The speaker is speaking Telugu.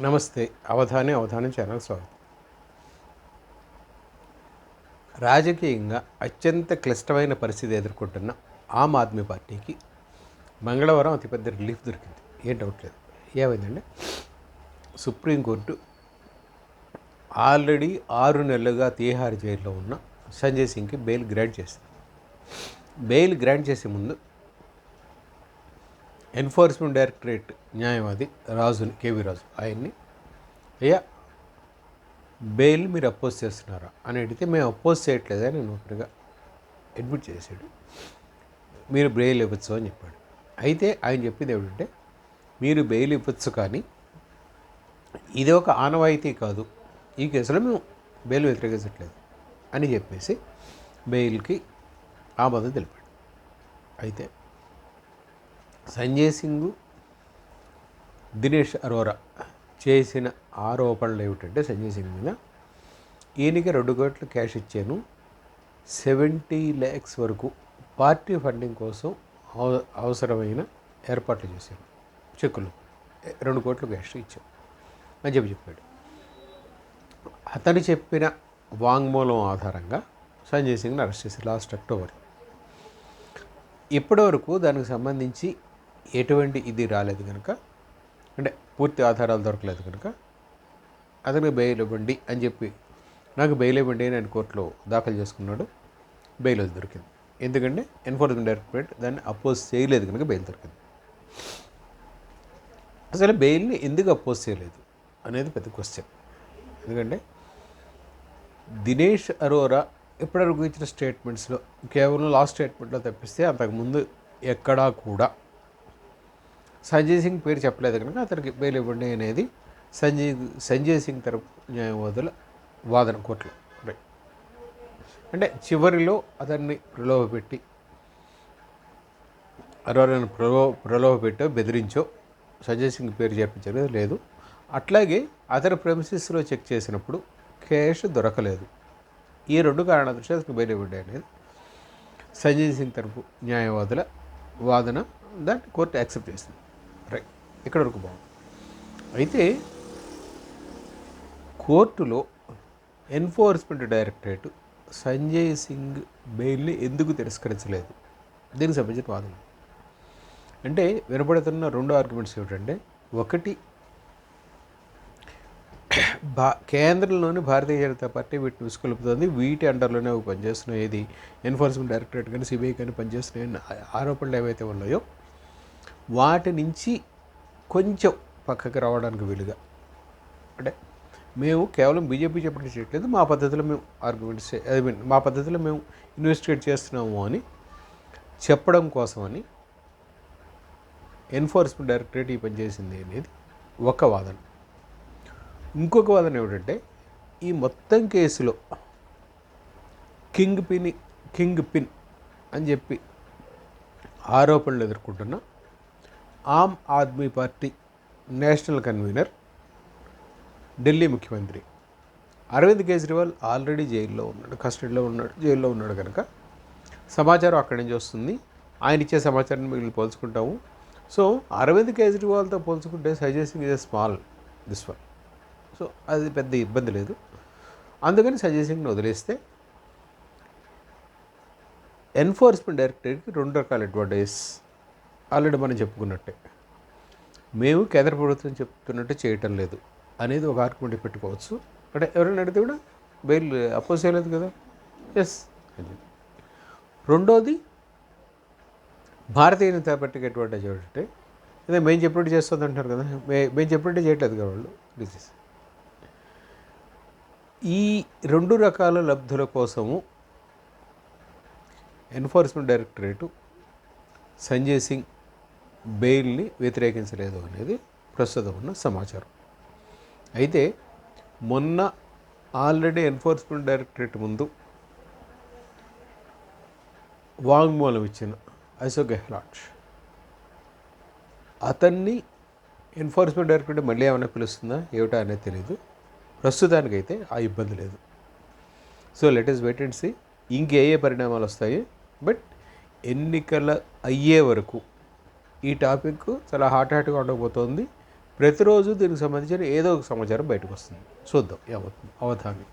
నమస్తే. అవధాని అవధానం ఛానల్ స్వాగతం. రాజకీయంగా అత్యంత క్లిష్టమైన పరిస్థితి ఎదుర్కొంటున్న ఆమ్ ఆద్మీ పార్టీకి మంగళవారం అతిపెద్ద రిలీఫ్ దొరికింది. ఏం డౌట్ లేదు. ఏమైందంటే సుప్రీంకోర్టు ఆల్రెడీ ఆరు నెలలుగా తీహార్ జైల్లో ఉన్న సంజయ్ సింగ్కి బెయిల్ గ్రాంట్ చేసింది. బెయిల్ గ్రాంట్ చేసే ముందు ఎన్ఫోర్స్మెంట్ డైరెక్టరేట్ న్యాయవాది రాజుని కేవీ రాజు ఆయన్ని అయ్యా బెయిల్ మీరు అపోజ్ చేస్తున్నారా? అని అడిగితే మేము అపోజ్ చేయట్లేదని నేను ఒకరిగా అడ్మిట్ చేశాడు. మీరు బెయిల్ ఇవ్వచ్చు అని చెప్పాడు. అయితే ఆయన చెప్పింది ఏమిటంటే మీరు బెయిల్ ఇవ్వచ్చు కానీ ఇది ఒక ఆనవాయితీ కాదు. ఈ కేసులో మేము బెయిల్ వ్యతిరేకించట్లేదు అని చెప్పేసి బెయిల్కి ఆమోదం తెలిపాడు. అయితే సంజయ్ సింగ్ దినేష్ అరోరా చేసిన ఆరోపణలు ఏమిటంటే సంజయ్ సింగ్ మీద ఈయనకి రెండు కోట్లు క్యాష్ ఇచ్చాను. సెవెంటీ ల్యాక్స్ వరకు పార్టీ ఫండింగ్ కోసం అవ- అవసరమైన ఏర్పాట్లు చేశాను. చెక్కులు రెండు కోట్లు క్యాష్ ఇచ్చాను. అని చెప్పి చెప్పాడు. అతను చెప్పిన వాంగ్మూలం ఆధారంగా సంజయ్ సింగ్ని అరెస్ట్ చేశారు లాస్ట్ అక్టోబర్. ఇప్పటివరకు దానికి సంబంధించి ఎటువంటి ఇది రాలేదు కనుక అంటే పూర్తి ఆధారాలు దొరకలేదు కనుక అతనికి బెయిల్ ఇవ్వండి అని చెప్పి నాకు బెయిల్ ఇవ్వండి అని ఆయన కోర్టులో దాఖలు చేసుకున్నాడు బెయిల్ అది దొరికింది. ఎందుకంటే ఎన్ఫోర్స్మెంట్ డైరెక్టరేట్ దాన్ని అపోజ్ చేయలేదు కనుక బెయిల్ దొరికింది. అసలు బెయిల్ని ఎందుకు అపోజ్ చేయలేదు అనేది పెద్ద క్వశ్చన్. ఎందుకంటే దినేష్ అరోరా ఇప్పటివరకు ఇచ్చిన స్టేట్మెంట్స్లో కేవలం లాస్ట్ స్టేట్మెంట్లో తప్పిస్తే అంతకుముందు ఎక్కడా కూడా సంజయ్ సింగ్ పేరు చెప్పలేదు కనుక అతనికి బెయిల్ ఇవ్వండి అనేది సంజయ్ సంజయ్ సింగ్ తరపు న్యాయవాదుల వాదన కోర్టులో రైట్ అంటే చివరిలో అతన్ని ప్రలోభపెట్టి అరోరాను ప్రలో ప్రలోభపెట్టో బెదిరించో సంజయ్ సింగ్ పేరు చెప్పించలేదు లేదు. అట్లాగే అతని ప్రెమిసిస్లో చెక్ చేసినప్పుడు క్యాష్ దొరకలేదు. ఈ రెండు కారణాల దృష్ట్యా అతనికి అనేది సంజయ్ సింగ్ తరపు న్యాయవాదుల వాదన దాన్ని కోర్టు యాక్సెప్ట్ చేసింది. ఇక్కడ వరకు బాగుంది. అయితే కోర్టులో ఎన్ఫోర్స్మెంట్ డైరెక్టరేట్ సంజయ్ సింగ్ బెయిల్ని ఎందుకు తిరస్కరించలేదు? దీనికి సంబంధించిన వాదన. అంటే వినపడుతున్న రెండు ఆర్గ్యుమెంట్స్ ఏమిటంటే ఒకటి భా కేంద్రంలోని భారతీయ జనతా పార్టీ వీటిని విసుకొలుపుతోంది వీటి అండర్లోనే అవి పనిచేస్తున్నాయి. ఏది? ఎన్ఫోర్స్మెంట్ డైరెక్టరేట్ కానీ సిబిఐ కానీ పనిచేస్తున్నాయని ఆరోపణలు ఏవైతే ఉన్నాయో వాటి నుంచి కొంచెం పక్కకి రావడానికి వీలుగా. అంటే మేము కేవలం బీజేపీ చెప్పడం చేయట్లేదు మా పద్ధతిలో మేము ఆర్గ్యుమెంట్స్ ఐ మీన్ మా పద్ధతిలో మేము ఇన్వెస్టిగేట్ చేస్తున్నాము అని చెప్పడం కోసమని ఎన్ఫోర్స్మెంట్ డైరెక్టరేట్ ఈ పనిచేసింది అనేది ఒక వాదన. ఇంకొక వాదన ఏమిటంటే ఈ మొత్తం కేసులో కింగ్ పిన్ కింగ్ పిన్ అని చెప్పి ఆరోపణలు ఎదుర్కొంటున్న Aam Aadmi party national convener Delhi ముఖ్యమంత్రి. అరవింద్ కేజ్రీవాల్ ఆల్రెడీ జైల్లో ఉన్నాడు కస్టడీలో ఉన్నాడు జైల్లో ఉన్నాడు కనుక సమాచారం అక్కడి నుంచి వస్తుంది. ఆయన ఇచ్చే సమాచారాన్ని మిగిలిన పోల్చుకుంటాము. సో అరవింద్ కేజ్రీవాల్తో పోల్చుకుంటే suggestion is small this one. So అది పెద్ద ఇబ్బంది లేదు. అందుకని సంజయ్ వదిలేస్తే ఎన్ఫోర్స్మెంట్ డైరెక్టరేట్కి రెండు రకాల అడ్వాంటేజ్ ఆల్రెడీ మనం చెప్పుకున్నట్టే. మేము కేంద్ర ప్రభుత్వం చెప్తున్నట్టు చేయటం లేదు అనేది ఒక ఆర్గ్యుమెంట్ పెట్టుకోవచ్చు. అంటే ఎవరైనా అడిగితే కూడా బెయిల్ అపోజ్ చేయలేదు కదా. ఎస్ రెండోది భారతీయ జనతా పార్టీకి అడ్వాంటేజ్ ఏమిటంటే అదే మేము చెప్పినట్టు చేస్తుంది అంటున్నారు కదా. మే మేము చెప్పినట్టు చేయట్లేదు కదా వాళ్ళు. డిసీజ్ ఈ రెండు రకాల లబ్ధుల కోసము ఎన్ఫోర్స్మెంట్ డైరెక్టరేటు సంజయ్ సింగ్ బెయిల్ని వ్యతిరేకించలేదు అనేది ప్రస్తుతం ఉన్న సమాచారం. అయితే మొన్న ఆల్రెడీ ఎన్ఫోర్స్మెంట్ డైరెక్టరేట్ ముందు వాంగ్మూలం ఇచ్చిన అశోక్ గెహ్లాట్. అతన్ని ఎన్ఫోర్స్మెంట్ డైరెక్టరేట్ మళ్ళీ ఏమైనా పిలుస్తుందా ఏమిటా అనేది తెలియదు ప్రస్తుతానికైతే ఆ ఇబ్బంది లేదు. So let us wait and see ఇంకే ఏ పరిణామాలు వస్తాయి? బట్ ఎన్నికల అయ్యే వరకు ఈ టాపిక్ చాలా హాట్ హాట్గా ఉండబోతోంది. ప్రతిరోజు దీనికి సంబంధించిన ఏదో ఒక సమాచారం బయటకు వస్తుంది. చూద్దాం ఏమవుతుంది? అవధానం.